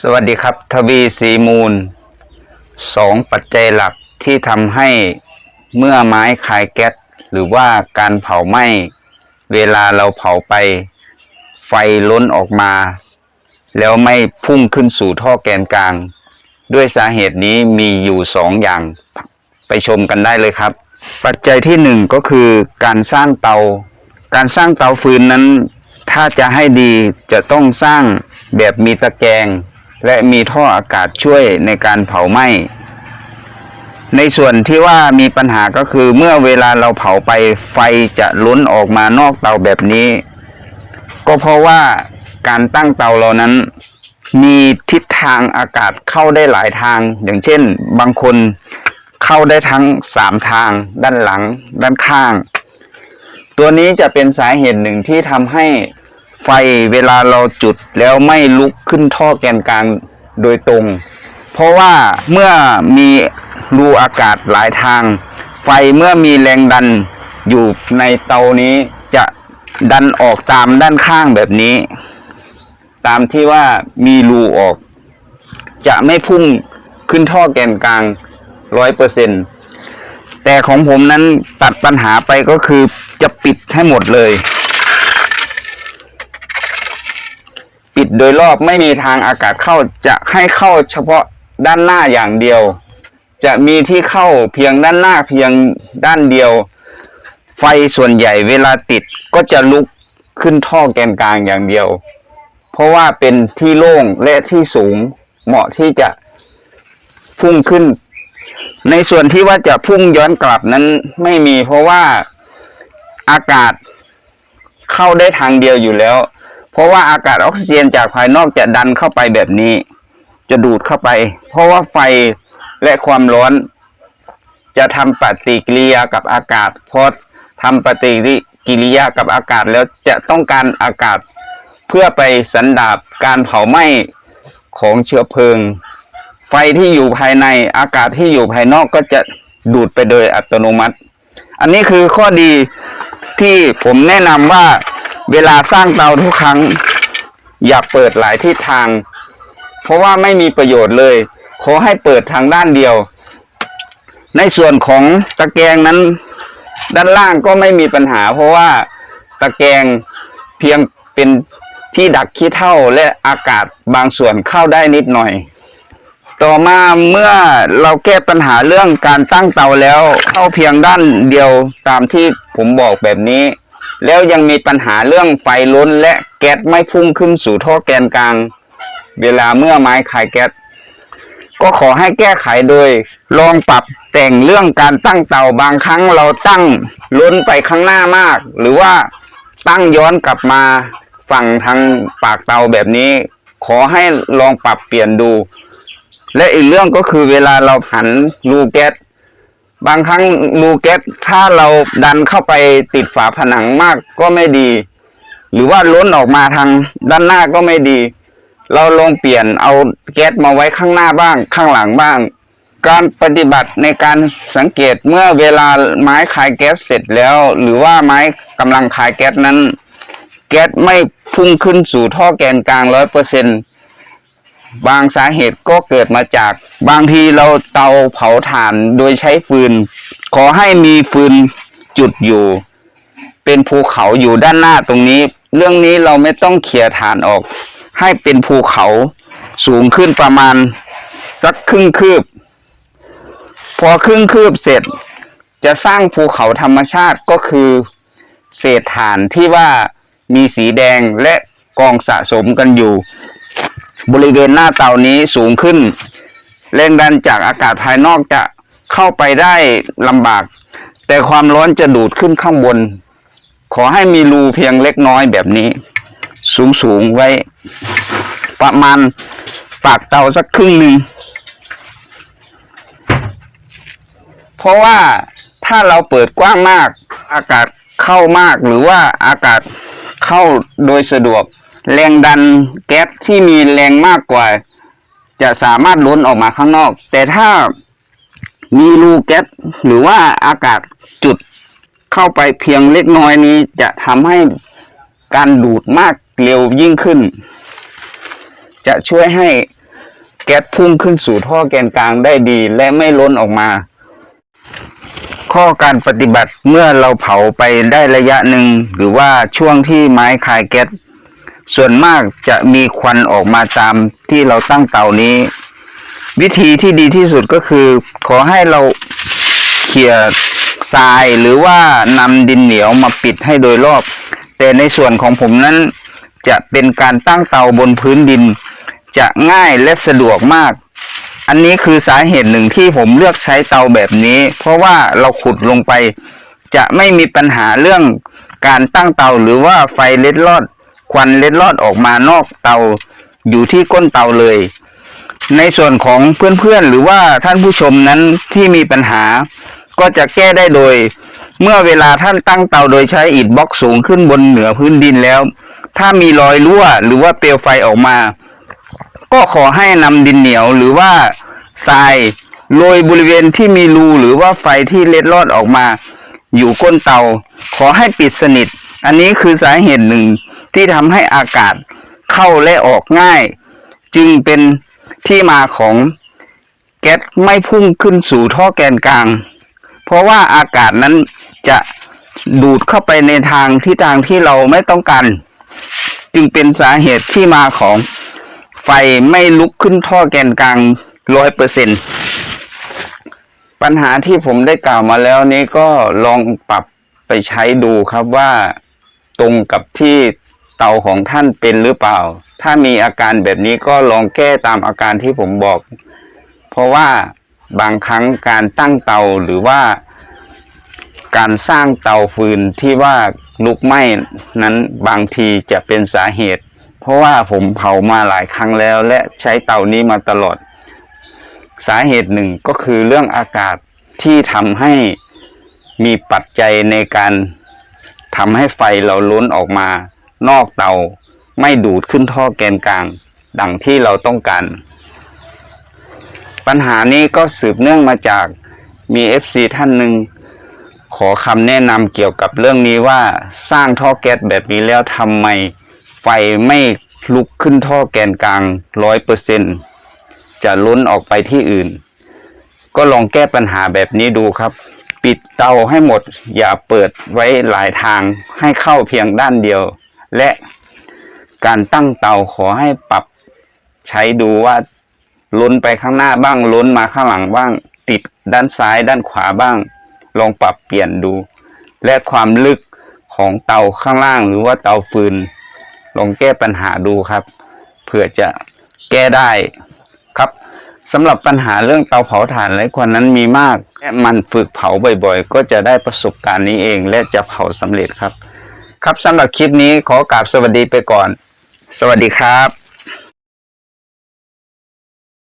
สวัสดีครับ ทวีสีมูลสองปัจจัยหลักที่ทำให้เมื่อไม้คายแก๊สหรือว่าการเผาไหม้เวลาเราเผาไป ไฟล้นออกมา แล้วไม่พุ่งขึ้นสู่ท่อแกนกลาง ด้วยสาเหตุนี้มีอยู่สองอย่าง ไปชมกันได้เลยครับ ปัจจัยที่หนึ่งก็คือการสร้างเตา การสร้างเตาฟืนนั้น ถ้าจะให้ดีจะต้องสร้างแบบมีตะแกรง และมีท่ออากาศช่วยในการเผาไหม้ในส่วนที่ว่ามีปัญหาก็คือเมื่อเวลาเราเผาไปไฟจะล้นออกมานอกเตาแบบนี้ ก็เพราะว่าการตั้งเตาเรานั้น มีทิศทางอากาศเข้าได้หลายทาง อย่างเช่น บางคนเข้าได้ทั้งสามทาง ด้านหลัง ด้านข้าง ตัวนี้จะเป็นสาเหตุหนึ่งที่ทำให้ ไฟเวลาเราจุดแล้วไม่ลุกขึ้นท่อแกนกลางโดยตรง เพราะว่าเมื่อมีรูอากาศหลายทาง ไฟเมื่อมีแรงดันอยู่ในเตานี้จะดันออกตามด้านข้างแบบนี้ ตามที่ว่ามีรูออก จะไม่พุ่งขึ้นท่อแกนกลางร้อยเปอร์เซ็นแต่ของผมนั้นตัดปัญหาไปก็คือจะปิดให้หมดเลย ปิดโดยรอบไม่มีทางอากาศเข้าจะให้เข้าเฉพาะด้านหน้าอย่างเดียว จะมีที่เข้าเพียงด้านหน้าเพียงด้านเดียว ไฟส่วนใหญ่เวลาติดก็จะลุกขึ้นท่อแกนกลางอย่างเดียว เพราะว่าเป็นที่โล่งและที่สูงเหมาะที่จะพุ่งขึ้น ในส่วนที่ว่าจะพุ่งย้อนกลับนั้นไม่มีเพราะว่าอากาศเข้าได้ทางเดียวอยู่แล้ว เพราะว่าอากาศออกซิเจนจากภายนอกจะดันเข้าไปแบบนี้ จะดูดเข้าไป เพราะว่าไฟและความร้อน จะทำปฏิกิริยากับอากาศพอทำปฏิกิริยากับอากาศแล้วจะต้องการอากาศเพื่อไปสันดาบการเผาไหม้ของเชื้อเพลิง ไฟที่อยู่ภายในอากาศที่อยู่ภายนอกก็จะดูดไปโดยอัตโนมัติ อันนี้คือข้อดีที่ผมแนะนำว่า เวลาสร้างเตาทุกครั้ง อย่าเปิดหลายทิศทาง เพราะว่าไม่มีประโยชน์เลย ขอให้เปิดทางด้านเดียว ในส่วนของตะแกรงนั้น ด้านล่างก็ไม่มีปัญหา เพราะว่าตะแกรงเพียงเป็นที่ดักขี้เท่าและอากาศบางส่วนเข้าได้นิดหน่อย ต่อมาเมื่อเราแก้ปัญหาเรื่องการตั้งเตาแล้ว เข้าเพียงด้านเดียวตามที่ผมบอกแบบนี้ แล้วยังมีปัญหาเรื่องไฟล้นและแก๊สไม่พุ่งขึ้นสู่ท่อแกนกลาง เวลาเมื่อไม้ขายแก๊สก็ขอให้แก้ไขโดย ลองปรับแต่งเรื่องการตั้งเตาบางครั้งเราตั้งล้นไปข้างหน้ามาก หรือว่าตั้งย้อนกลับมาฝั่งทางปากเตาแบบนี้ ขอให้ลองปรับเปลี่ยนดู และอีกเรื่องก็คือเวลาเราหันรูแก๊ส บางครั้งรูแก๊สถ้าเราดันเข้าไปติดฝาผนังมากก็ไม่ดี หรือว่าล้นออกมาทางด้านหน้าก็ไม่ดี เราลองเปลี่ยนเอาแก๊สมาไว้ข้างหน้าบ้าง ข้างหลังบ้าง การปฏิบัติในการสังเกตเมื่อเวลาไม้คายแก๊สเสร็จแล้ว หรือว่าไม้กำลังคายแก๊สนั้น แก๊สไม่พุ่งขึ้นสู่ท่อแกนกลางร้อยเปอร์เซ็นต์ บางสาเหตุก็เกิดมาจากบางทีเราเตาเผาถ่านโดยใช้ฟืน ขอให้มีฟืนจุดอยู่ เป็นภูเขาอยู่ด้านหน้าตรงนี้ เรื่องนี้เราไม่ต้องเขี่ยถ่านออก ให้เป็นภูเขาสูงขึ้นประมาณ สักครึ่งคืบ พอครึ่งคืบเสร็จ จะสร้างภูเขาธรรมชาติก็คือ เศษถ่านที่ว่ามีสีแดงและกองสะสมกันอยู่ บริเวณหน้าเตานี้สูงขึ้น แรงดันจากอากาศภายนอกจะเข้าไปได้ลำบาก แต่ความร้อนจะดูดขึ้นข้างบน ขอให้มีรูเพียงเล็กน้อยแบบนี้ สูงสูงๆไว้ ประมาณปากเตาสักครึ่งหนึ่งเพราะว่าถ้าเราเปิดกว้างมาก อากาศเข้ามากหรือว่าอากาศเข้าโดยสะดวก แรงดันแก๊สที่มีแรงมากกว่า จะสามารถล้นออกมาข้างนอก แต่ถ้ามีรูแก๊สหรือว่าอากาศจุดเข้าไปเพียงเล็กน้อยนี้จะทำให้การดูดมากเร็วยิ่งขึ้น จะช่วยให้แก๊สพุ่งขึ้นสู่ท่อแกนกลางได้ดีและไม่ล้นออกมา ข้อการปฏิบัติเมื่อเราเผาไปได้ระยะหนึ่ง หรือว่าช่วงที่ไม้คายแก๊ส ส่วนมากจะมีควันออกมาตามที่เราตั้งเตานี้ วิธีที่ดีที่สุดก็คือ ขอให้เราเขี่ยทรายหรือว่านำดินเหนียวมาปิดให้โดยรอบ แต่ในส่วนของผมนั้น จะเป็นการตั้งเตาบนพื้นดิน จะง่ายและสะดวกมาก อันนี้คือสาเหตุหนึ่งที่ผมเลือกใช้เตาแบบนี้ เพราะว่าเราขุดลงไป จะไม่มีปัญหาเรื่องการตั้งเตาหรือว่าไฟเล็ดลอด ควันเล็ดลอดออกมานอกเตาอยู่ที่ก้นเตาเลย ในส่วนของเพื่อนๆหรือว่าท่านผู้ชมนั้นที่มีปัญหา ก็จะแก้ได้โดย เมื่อเวลาท่านตั้งเตาโดยใช้อิฐบล็อกสูงขึ้นบนเหนือพื้นดินแล้ว ถ้ามีรอยรั่วหรือว่าเปลวไฟออกมา ก็ขอให้นำดินเหนียวหรือว่าทรายโรยบริเวณที่มีรูหรือว่าไฟที่เล็ดลอดออกมา อยู่ก้นเตา ขอให้ปิดสนิท อันนี้คือสาเหตุหนึ่ง ที่ทำให้อากาศเข้าและออกง่าย จึงเป็นที่มาของแก๊สไม่พุ่งขึ้นสู่ท่อแกนกลาง เพราะว่าอากาศนั้นจะดูดเข้าไปในทางที่ทางที่เราไม่ต้องการ จึงเป็นสาเหตุที่มาของไฟไม่ลุกขึ้นท่อแกนกลางร้อยเปอร์เซ็นปัญหาที่ผมได้กล่าวมาแล้วนี้ก็ลองปรับไปใช้ดูครับว่าตรงกับที่ เตาของท่านเป็นหรือเปล่า ถ้ามีอาการแบบนี้ก็ลองแก้ตามอาการที่ผมบอก เพราะว่าบางครั้งการตั้งเตาหรือว่า การสร้างเตาฟืนที่ว่าลุกไหม้นั้นบางทีจะเป็นสาเหตุ เพราะว่าผมเผามาหลายครั้งแล้ว และใช้เตานี้มาตลอด สาเหตุหนึ่งก็คือเรื่องอากาศที่ทำให้มีปัจจัยในการทำให้ไฟเราล้นออกมา นอกเตา ไม่ดูดขึ้นท่อแกนกลาง ดังที่เราต้องการ ปัญหานี้ก็สืบเนื่องมาจากมี FC ท่านหนึ่งขอคำแนะนำเกี่ยวกับเรื่องนี้ว่าสร้างท่อแก๊สแบบนี้แล้วทำไมไฟไม่ลุกขึ้นท่อแกนกลางร้อยเปอร์เซ็นจะล้นออกไปที่อื่น ก็ลองแก้ปัญหาแบบนี้ดูครับ ปิดเตาให้หมดอย่าเปิดไว้หลายทางให้เข้าเพียงด้านเดียว และการตั้งเตาขอให้ปรับใช้ดูว่าล้นไปข้างหน้าบ้าง ล้นมาข้างหลังบ้าง ติดด้านซ้ายด้านขวาบ้าง ลองปรับเปลี่ยนดู และความลึกของเตาข้างล่าง หรือว่าเตาฟืน ลองแก้ปัญหาดูครับเผื่อจะแก้ได้ครับสำหรับปัญหาเรื่องเตาเผาถ่านไร้คนนั้นมีมากและมันฝึกเผาบ่อยๆ ก็จะได้ประสบการณ์นี้เอง และจะเผาสำเร็จครับ ครับสำหรับคลิปนี้ขอกราบสวัสดีไปก่อน สวัสดีครับ